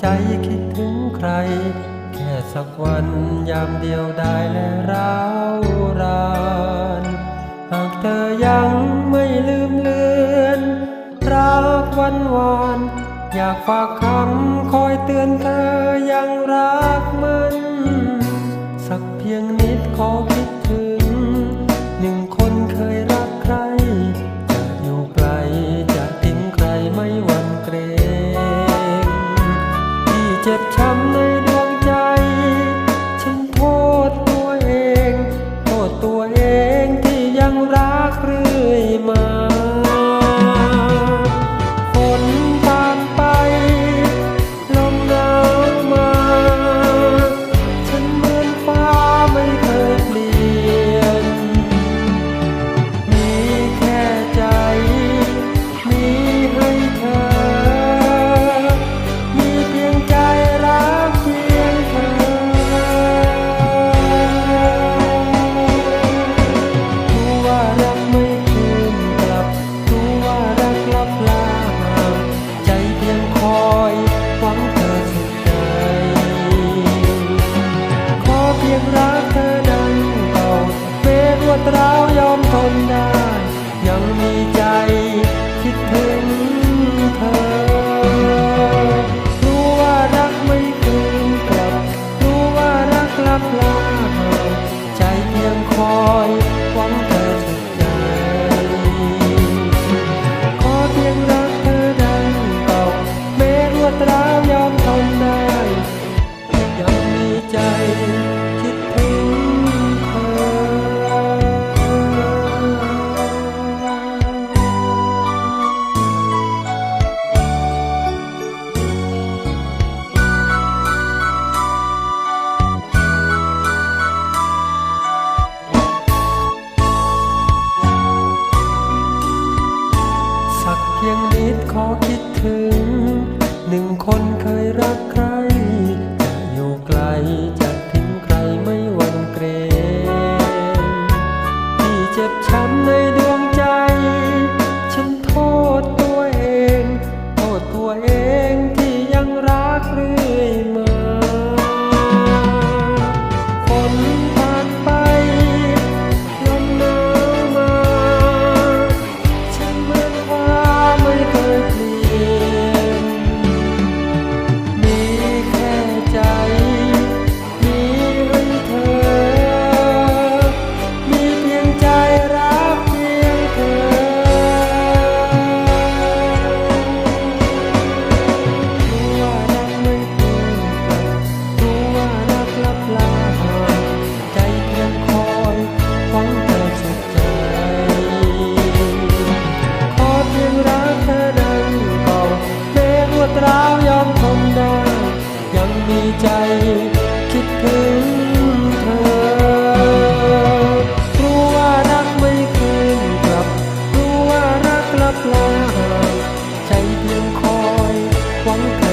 ใจคิดถึงใคร แค่สักวันยามเดียวได้และร้าวรานหากเธอยังไม่ลืมเลือนรักวันวาน อยากฝากคำคอยเตือนเธอยังรักมัน ร้าวยอมทนได้ ยังมีใจคิดถึงเธอ สักเพียงนิดขอคิดถึง หนึ่งคนเคยรักใคร จะอยู่ไกลจะทิ้งใครไม่หวั่นเกรงที่เจ็บช้ำในดวงใจ ฉันโทษตัวเอง โทษตัวเอง 光。